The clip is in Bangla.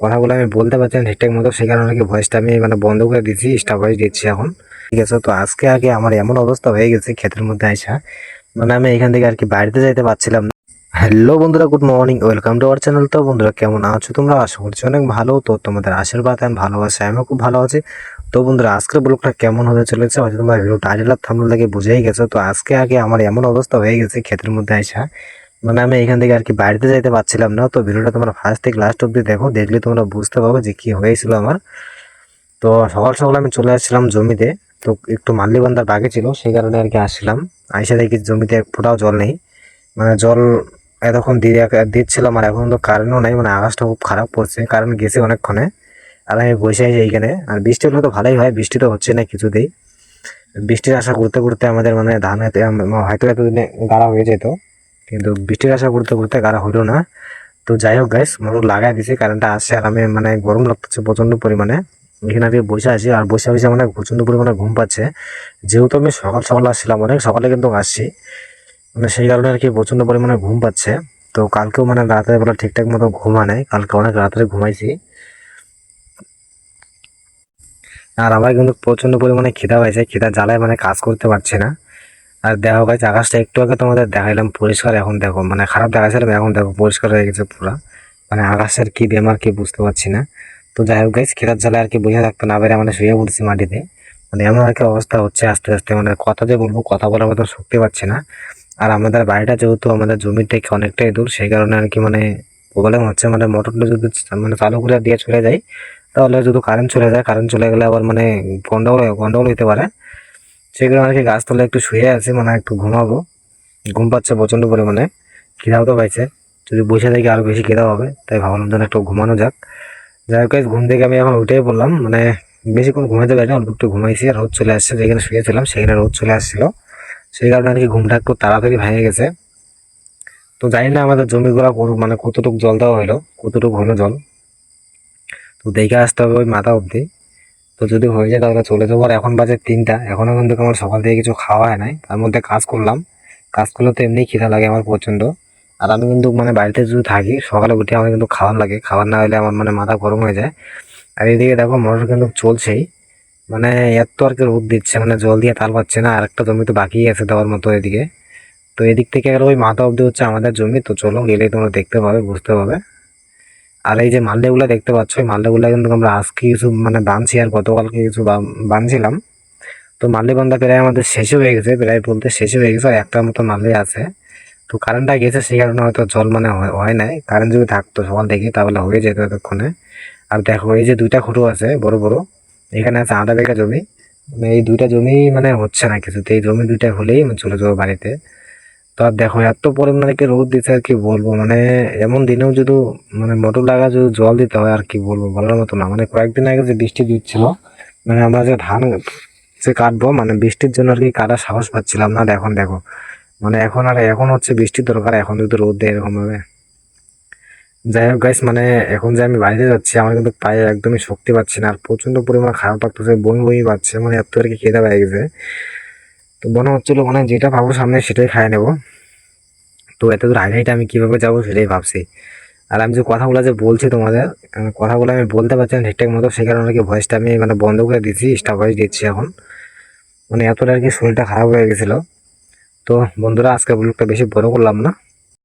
কথাগুলো আমি বলতে পারছি না ঠিকঠাক মতো, সেই কারণে কি ভয়েসটা আমি মানে বন্ধ করে দিচ্ছি স্টাফ ভয়েস দিচ্ছি এখন। ঠিক আছে, তো আজকে আগে আমার এমন অবস্থা হয়ে গেছে ক্ষেতের মধ্যে আইসা মানে আমি এখান থেকে আর কি বাড়িতে যাইতে পারছিলাম না। হ্যালো বন্ধুরা good morning welcome to our channel তো বন্ধুরা, কেমন আছো তোমরা? আশা করছি অনেক ভালো। তো তোমাদের আশীর্বাদ আমি ভালোবাসি আমিও খুব ভালো আছি। তো বন্ধুরা, আজকের ব্লগটা কেমন হতে চলেছে হয়তো তোমরা ভিডিও টাইটেল আর থামলে বুঝেই গেছো। তো আজকে আগে আমার এমন অবস্থা হয়ে গেছে ক্ষেতের মধ্যে আইসা মানে আমি এখান থেকে আর কি বাড়িতে যাইতে পারছিলাম না, তো ভিডিওটা তোমরা ফার্স্ট থেকে লাস্ট অব্দি দেখো, দেখলে তোমরা বুঝতে পারবে যে কি হয়েছিল আমার। তো সকাল সকাল আমি চলে আসছিলাম জমিতে, তো একটু মাল্লিবান্ধার বাকি ছিল, সেই কারণে আর কি আসছিলাম। আইসা দেখি জমিতে এক ফোঁটাও জল নেই মানে জল এতক্ষণ দিয়ে দিচ্ছিলাম আর এখন তো কারেন্টও নাই মানে আকাশটা খুব খারাপ পড়ছে কারেন্ট গেছে অনেকক্ষণে। আর আমি বসে আছি এইখানে, আর বৃষ্টি হলে তো ভালোই হয়, বৃষ্টি তো হচ্ছে না কিছুতেই। বৃষ্টির আশা করতে করতে আমাদের মানে ধান হয়তো হয়তো এতদিনে গাড়া হয়ে যেত। কিন্তু বৃষ্টির আশা করতে করতে গাড়া হলো না। তো যাই হোক গাইস মোটর লাগাই দিছি কারেন্টটা আসছে আর আমি মানে গরম লাগতেছে প্রচণ্ড পরিমাণে। এখানে আমি বসে আছি আর বসে বসে মানে প্রচণ্ড পরিমাণে ঘুম পাচ্ছে। যেহেতু আমি সকাল সকাল আসছিলাম অনেক, সকালে কিন্তু আসছি। মানে সেই কারণে আর কি প্রচণ্ড পরিমাণে ঘুম পাচ্ছে। তো কালকেও মানে রাতের বেলা ঠিকঠাক মতো ঘুমা নেই, কালকে অনেক রাত্রে ঘুমাইছি। আর আমার কিন্তু প্রচণ্ড পরিমাণে খিদা হয়েছে খিদা জ্বালায় মানে কাজ করতে পারছি না। আর দেখো গাছ আকাশটা একটু আগে তোমাদের দেখাইলাম পরিষ্কার, এখন দেখো মানে খারাপ দেখাচ্ছিলাম এখন দেখো পরিষ্কার হয়ে গেছে পুরা। মানে আকাশের কি বেমার কি বুঝতে পারছি না। তো যাই হোক গাছ খিদার জ্বালায় আর কি বোঝা থাকতো না বেড়ে মানে শুয়ে পড়ছি মাটিতে। মানে এমন আর কি অবস্থা হচ্ছে আস্তে আস্তে মানে কথা যে বলব, কথা বলার মতো শক্তি পাচ্ছি না। আর আমাদের বাড়িটা যেহেতু, আমাদের জমির থেকে অনেকটাই দূর, সেই কারণে আর কি মানে প্রবলেম হচ্ছে মানে মোটরটা যদি মানে চালু করে দিয়ে চলে যায় তাহলে যদি কারেন্ট চলে যায় কারেন্ট চলে গেলে আবার মানে গন্ডগোল গন্ডগোল হতে পারে। কারণে আর কি গাছতলায় একটু শুয়ে আছি মানে একটু ঘুমাবো। ঘুম পাচ্ছে প্রচণ্ড পরিমাণে। খিদাও তো পাইছে। যদি বসে থাকি আরও বেশি খিদা হবে, তাই ভাবলাম যেন একটু ঘুমানো যাক। যাই হোক, ঘুম থেকে আমি এখন উঠেই বললাম মানে বেশিক্ষণ ঘুমাতে পারি অল্প একটু ঘুমাইছি, রোদ চলে আসছে, যেখানে শুয়েছিলাম সেখানে রোদ চলে আসছিল। সেই কারণে আর কি ঘুমটা একটু তাড়াতাড়ি ভেঙে গেছে। তো জানি না আমাদের জমিগুলো মানে কতটুকু জল দেওয়া হলো কতটুকু হলো জল। তো দেখে আসতে হবে ওই মাথা অবধি। তো যদি হয়ে যায় তাহলে চলে যাব। আর এখন বাজে তিনটা। এখনও কিন্তু আমার সকাল থেকে কিছু খাওয়া হয় নাই। তার মধ্যে কাজ করলাম। কাজ করলে তো এমনি খিদা লাগে আমার প্রচণ্ড আর আমি কিন্তু মানে বাড়িতে যদি থাকি, সকালে উঠে আমার কিন্তু খাওয়ার লাগে। খাবার না হলে আমার মানে মাথা গরম হয়ে যায়। আর এদিকে দেখো মোটর কিন্তু চলছেই। মানে এত আর কি রোদ দিচ্ছে। মানে জল দিয়ে তাল পাচ্ছে না। আর একটা জমি তো বাকি আছে দেওয়ার মতো এদিকে। তো এদিক থেকে আর ওই মাথা অবধি হচ্ছে আমাদের জমি। তো চলো গেলেই তোমরা দেখতে পাবে, বুঝতে পাবে আর এই যে মালদাগুলো দেখতে পাচ্ছ, এই মালদাগুলো কিন্তু আমরা আজকে কিছু মানে বানছি আর গতকালকে কিছু বানছিলাম। তো মাল্লি বান্ধা প্রায় আমাদের শেষে হয়ে গেছে, প্রায় বলতে শেষে হয়ে গেছে, আর একটার মতো মাল্লি আছে। তো কারেন্টটা গেছে, সেই কারণে হয়তো জল মানে হয়- নাই। কারেন্ট যদি থাকতো সকাল থেকে, তাহলে হয়ে যেত এতক্ষণে। আর দেখো, এই যে দুইটা খুঁটো আছে, বড় বড়, এখানে আছে আধা বিঘা জমি। মানে এই দুইটা জমি মানে হচ্ছে না কিছু তো এই জমি দুইটা হলেই চলে যাব বাড়িতে। তো দেখো, এত পরিমাণে কি রোদ দিতে আর কি বলব। মানে এমন দিনেও যদি মানে মোটর লাগা যদি জল দিতে হয় আর কি বলব বলার মতো না। মানে কয়েকদিন আগে যে বৃষ্টি দিচ্ছিল মানে আমরা যে ধান, যে কাটবো মানে বৃষ্টির জন্য আর কি কাটার সাহস পাচ্ছিলাম না। এখন দেখো মানে এখন আর, এখন হচ্ছে বৃষ্টির দরকার, এখন যদি রোদ দেয় এরকম ভাবে যাই হোক গাইস মানে এখন যে আমি বাড়িতে যাচ্ছি, আমার কিন্তু পায়ে একদমই শক্তি পাচ্ছি না। আর প্রচণ্ড পরিমাণ খারাপ লাগতেছে, বমি বমি পাচ্ছে মানে এত আর কি খেতে পেয়ে গেছে। তো মনে হচ্ছিল মানে যেটা পাবো সামনে সেটাই খাই নেব। তো এত দূর হাইলাইটে আমি কীভাবে যাব সেটাই ভাবছি। আর আমি যে কথাগুলো যে বলছি তোমাদের কথাগুলো আমি বলতে পারছি না ঠিকঠাক মতো সেই কারণে কি ভয়েসটা আমি মানে বন্ধ করে দিচ্ছি স্টাফ ভয়েস দিচ্ছি এখন। মানে এতটা আর কি শরীরটা খারাপ হয়ে গেছিল। তো বন্ধুরা, আজকে ব্লগটা বেশি বড় করলাম না।